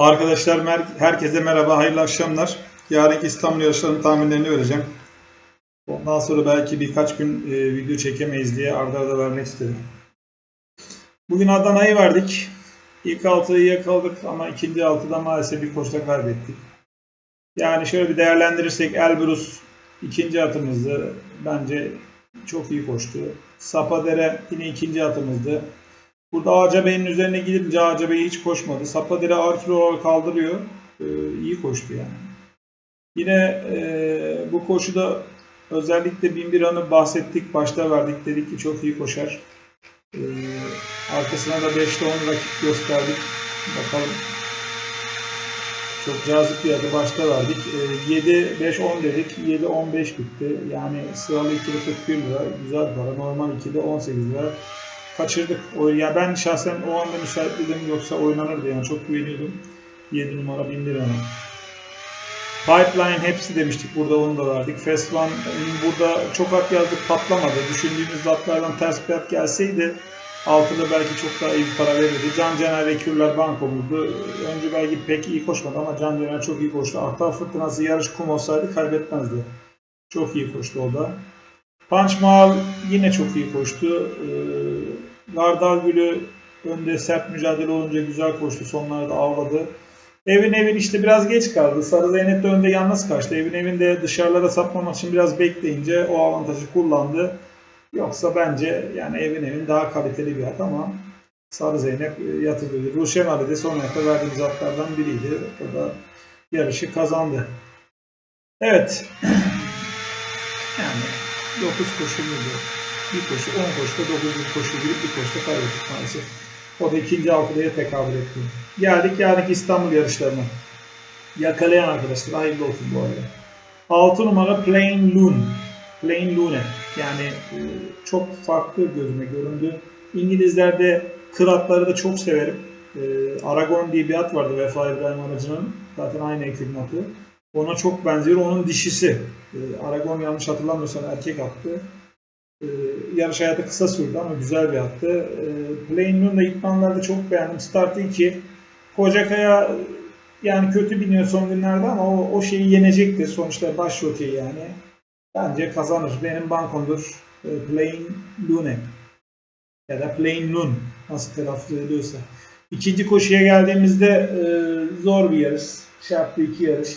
Arkadaşlar herkese merhaba, hayırlı akşamlar. Yarınki İstanbul yarışlarının tahminlerini vereceğim. Ondan sonra belki birkaç gün e, video çekemeyiz diye arda arda vermek istedim. Bugün Adana'yı verdik. İlk altıyı yakaladık ama ikinci altıda maalesef bir koşta kaybettik. Yani şöyle bir değerlendirirsek Elbrus ikinci atımızdı. Bence çok iyi koştu. Sapadere yine ikinci atımızdı. Burada Ağaca Bey'in üzerine gidince Bey hiç koşmadı. Sapadere ağır kilo olarak kaldırıyor. Ee, iyi koştu yani. Yine e, bu koşuda özellikle Binbir Han'ı bahsettik. Başta verdik. Dedik ki çok iyi koşar. Ee, arkasına da 5'te 10 rakip gösterdik. Bakalım. Çok cazip bir adı başta verdik. Ee, 7, 5, 10 dedik. 7, 15 bitti. Yani sıralı 2'de 41 lira. Güzel para. Normal 2'de 18 lira kaçırdık. O, ya ben şahsen o anda müsaitliydim yoksa oynanırdı yani çok güveniyordum. 7 numara 1000 lira. Pipeline hepsi demiştik burada onu da verdik. Fast One burada çok at yazdık patlamadı. Düşündüğümüz atlardan ters bir at gelseydi altıda belki çok daha iyi bir para verirdi. Can Caner ve Kürler bankomuzdu. Önce belki pek iyi koşmadı ama Can Caner çok iyi koştu. Ahtar Fırtınası yarış kum olsaydı kaybetmezdi. Çok iyi koştu o da. Punch Mahal yine çok iyi koştu. Ee, Gardal Gülü önde sert mücadele olunca güzel koştu. Sonlarda avladı. Evin evin işte biraz geç kaldı. Sarı Zeynep de önde yalnız kaçtı. Evin evinde dışarılara sapmamak için biraz bekleyince o avantajı kullandı. Yoksa bence yani evin evin daha kaliteli bir at ama Sarı Zeynep e, yatırdı. Ruşen Ali de son ayakta verdiğimiz atlardan biriydi. O da yarışı kazandı. Evet. yani 9 koşu muydu? Bir koşu, 10 koşuda 9. koşu girip bir koşuda kaybettik maalesef. O da ikinci altıdaya tekabül etti. Geldik yarınki İstanbul yarışlarına. Yakalayan arkadaşlar hayırlı olsun bu arada. 6 numara Plain Loon. Plain Lune. Yani e, çok farklı gözüme göründü. İngilizlerde kıratları da çok severim. E, Aragon diye bir at vardı Vefa İbrahim Aracı'nın. Zaten aynı ekibin atı. Ona çok benziyor. Onun dişisi. E, Aragon yanlış hatırlamıyorsam erkek attı. E, yarış hayatı kısa sürdü ama güzel bir attı. E, Plain Loon'da idmanlarda çok beğendim. Startı 2. Kocakaya yani kötü biniyor son günlerde ama o, o şeyi yenecektir. Sonuçta baş jockey yani. Bence kazanır. Benim bankomdur. E, Plain Lune. Ya da Plain Loon. Nasıl telaffuz ediliyorsa. İkinci koşuya geldiğimizde e, zor bir yarış. Şartlı iki yarış.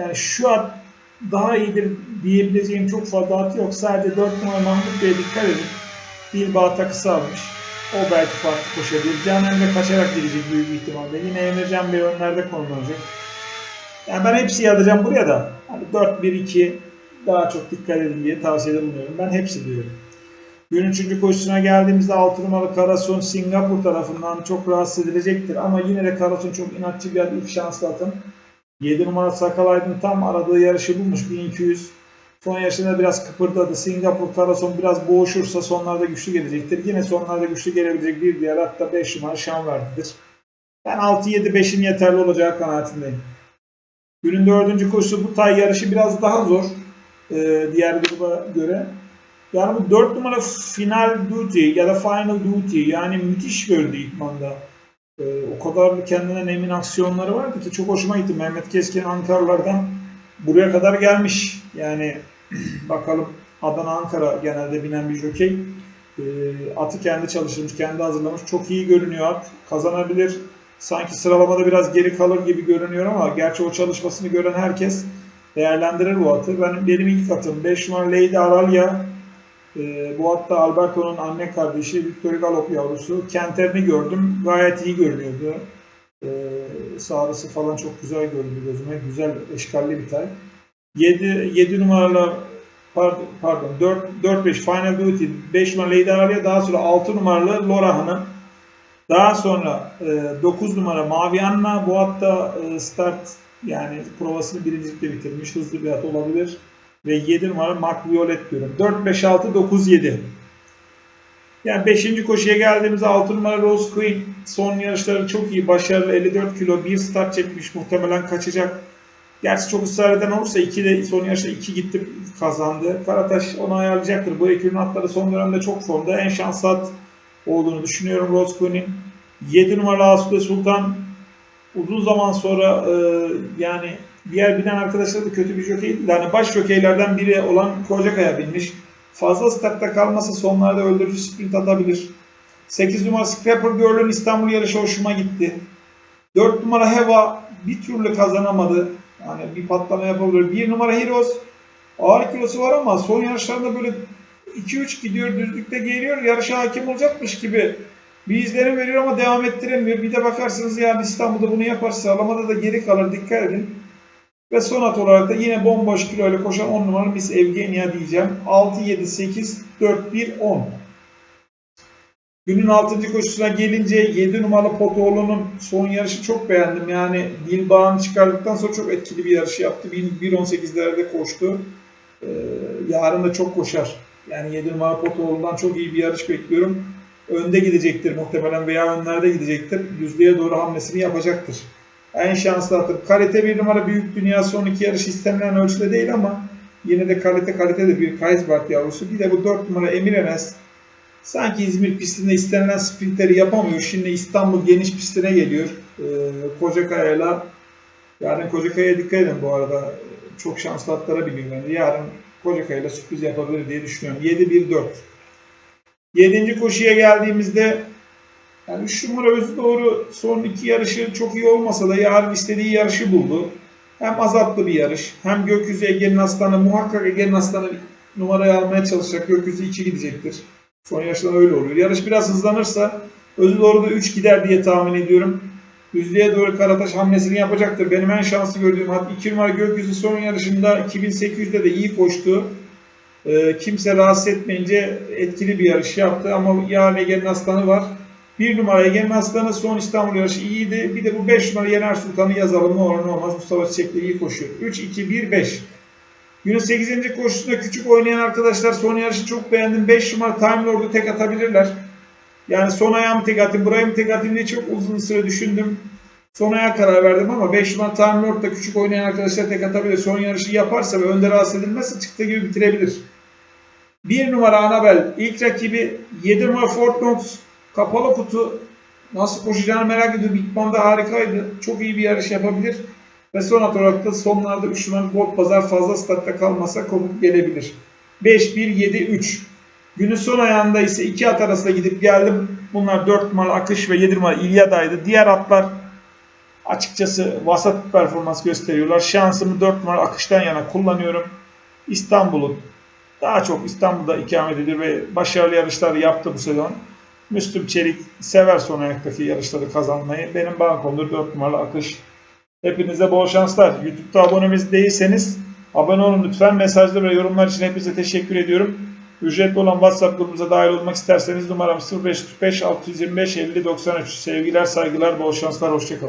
Yani şu at daha iyidir diyebileceğim çok fazla at yok. Sadece 4 numara Mahmut Bey'e dikkat edin. Bilbao takısı almış. O belki farklı koşabilir. Can Emre kaçarak gidecek büyük ihtimalle. Yine Emrecan Bey önlerde konumlanacak. Yani ben hepsi yazacağım buraya da. Hani 4-1-2 daha çok dikkat edin diye tavsiyede bulunuyorum. Ben hepsi diyorum. Gün üçüncü koşusuna geldiğimizde 6 numaralı Karason Singapur tarafından çok rahatsız edilecektir. Ama yine de Karason çok inatçı bir ilk şanslı atın. 7 numara Sakal Aydın tam aradığı yarışı bulmuş 1200. Son yarışında biraz kıpırdadı. Singapur Karason biraz boğuşursa sonlarda güçlü gelecektir. Yine sonlarda güçlü gelebilecek bir diğer hatta 5 numara Şanverdi'dir. Ben 6-7-5'in yeterli olacağı kanaatindeyim. Günün dördüncü koşusu bu tay yarışı biraz daha zor e, diğer gruba göre. Yani bu 4 numara Final Duty ya da Final Duty yani müthiş gördü İkman'da. E, o kadar kendinden emin aksiyonları vardı ki çok hoşuma gitti. Mehmet Keskin Ankaralardan buraya kadar gelmiş. Yani bakalım Adana Ankara genelde binen bir jokey. E, atı kendi çalıştırmış, kendi hazırlamış. Çok iyi görünüyor at. Kazanabilir. Sanki sıralamada biraz geri kalır gibi görünüyor ama gerçi o çalışmasını gören herkes değerlendirir bu atı. Ben, benim ilk atım 5 numara Lady Aralia. E, bu hatta Alberto'nun anne kardeşi Victor Galop yavrusu. Kenterini gördüm. Gayet iyi görünüyordu. E, sağrısı falan çok güzel göründü gözüme. Güzel eşkalli bir tay. 7, 7 numaralı pardon, pardon 4, 4 5 Final Duty 5 numaralı Lady Aralia daha sonra 6 numaralı Laura Hanım. Daha sonra e, 9 numara Mavi Anna bu hatta e, start yani provasını birincilikle bitirmiş. Hızlı bir at olabilir. Ve 7 numara Mark Violet diyorum. 4, 5, 6, 9, 7. Yani 5. koşuya geldiğimizde 6 numara Rose Queen son yarışları çok iyi. Başarılı 54 kilo. Bir start çekmiş. Muhtemelen kaçacak. Gerçi çok ısrar eden olursa 2 de son yarışta 2 gitti kazandı. Karataş onu ayarlayacaktır. Bu ekibin atları son dönemde çok formda. En şanslı at olduğunu düşünüyorum Rose Queen'in. 7 numara Asude Sultan uzun zaman sonra e, yani diğer binen arkadaşlar da kötü bir jokey değil. de Hani baş jokeylerden biri olan Kocakaya binmiş. Fazla startta kalmasa sonlarda öldürücü sprint atabilir. 8 numara Scrapper Girl'ün İstanbul yarışı hoşuma gitti. 4 numara Heva bir türlü kazanamadı. Yani bir patlama yapabilir. 1 numara Heroes ağır kilosu var ama son yarışlarda böyle 2-3 gidiyor düzlükte geliyor. Yarışa hakim olacakmış gibi bir izlenim veriyor ama devam ettiremiyor. Bir de bakarsınız yani İstanbul'da bunu yaparsa sıralamada da geri kalır. Dikkat edin. Ve son at olarak da yine bomboş kiloyla koşan 10 numaralı Miss Evgenia diyeceğim. 6, 7, 8, 4, 1, 10. Günün 6. koşusuna gelince 7 numaralı Potoğlu'nun son yarışı çok beğendim. Yani Dilbağ'ını çıkardıktan sonra çok etkili bir yarış yaptı. 1.18'lerde koştu. Ee, yarın da çok koşar. Yani 7 numaralı Potoğlu'ndan çok iyi bir yarış bekliyorum. Önde gidecektir muhtemelen veya önlerde gidecektir. Yüzdeye doğru hamlesini yapacaktır. En şanslı atır. Kalite bir numara büyük dünya son iki yarış istenilen ölçüde değil ama yine de kalite kalitedir bir Kaisbart yavrusu. Bir de bu 4 numara Emir Enes. Sanki İzmir pistinde istenilen sprintleri yapamıyor. Şimdi İstanbul geniş pistine geliyor. Ee, Kocakaya'yla yarın Kocakaya'ya dikkat edin bu arada. Çok şanslı atlara biniyor bence. Yarın Kocakaya'yla sürpriz yapabilir diye düşünüyorum. 7-1-4. 7. koşuya geldiğimizde yani 3 numara özü doğru son iki yarışı çok iyi olmasa da yarın istediği yarışı buldu. Hem azaplı bir yarış hem gökyüzü Ege'nin aslanı muhakkak Ege'nin aslanı numarayı almaya çalışacak. Gökyüzü 2 gidecektir. Son yarışlarda öyle oluyor. Yarış biraz hızlanırsa özü doğru da 3 gider diye tahmin ediyorum. Düzlüğe doğru Karataş hamlesini yapacaktır. Benim en şanslı gördüğüm hat 2 numara gökyüzü son yarışında 2800'de de iyi koştu. Ee, kimse rahatsız etmeyince etkili bir yarış yaptı ama yarın Ege'nin aslanı var. Bir numara Ege'nin Aslanı son İstanbul yarışı iyiydi. Bir de bu 5 numara Yener Sultan'ı yazalım. Ne olur ne olmaz. Mustafa Çiçek de iyi koşuyor. 3, 2, 1, 5. Günün 8. koşusunda küçük oynayan arkadaşlar son yarışı çok beğendim. 5 numara Time Lord'u tek atabilirler. Yani son ayağımı tek atayım, burayı mı tek atayım diye çok uzun süre düşündüm. Son ayağa karar verdim ama 5 numara Time Lord da küçük oynayan arkadaşlar tek atabilir. Son yarışı yaparsa ve önde rahatsız edilmezse çıktığı gibi bitirebilir. 1 numara Anabel ilk rakibi 7 numara Fort Knox Kapalı kutu nasıl koşacağını merak ediyorum. İtman'da harikaydı. Çok iyi bir yarış yapabilir. Ve son olarak da sonlarda 3 numaralı Gold Pazar fazla statta kalmasa kopup gelebilir. 5, 1, 7, 3. Günün son ayağında ise 2 at arasında gidip geldim. Bunlar 4 numaralı Akış ve 7 numaralı İlyada'ydı. Diğer atlar açıkçası vasat performans gösteriyorlar. Şansımı 4 numaralı Akış'tan yana kullanıyorum. İstanbul'un daha çok İstanbul'da ikamet ediyor ve başarılı yarışlar yaptı bu sezon. Müslüm Çelik sever son ayaktaki yarışları kazanmayı. Benim bankomdur 4 numaralı akış. Hepinize bol şanslar. YouTube'da abonemiz değilseniz abone olun lütfen. Mesajlar ve yorumlar için hepinize teşekkür ediyorum. Ücretli olan WhatsApp grubumuza dahil olmak isterseniz numaram 0545 625 50 93. Sevgiler, saygılar, bol şanslar, hoşçakalın.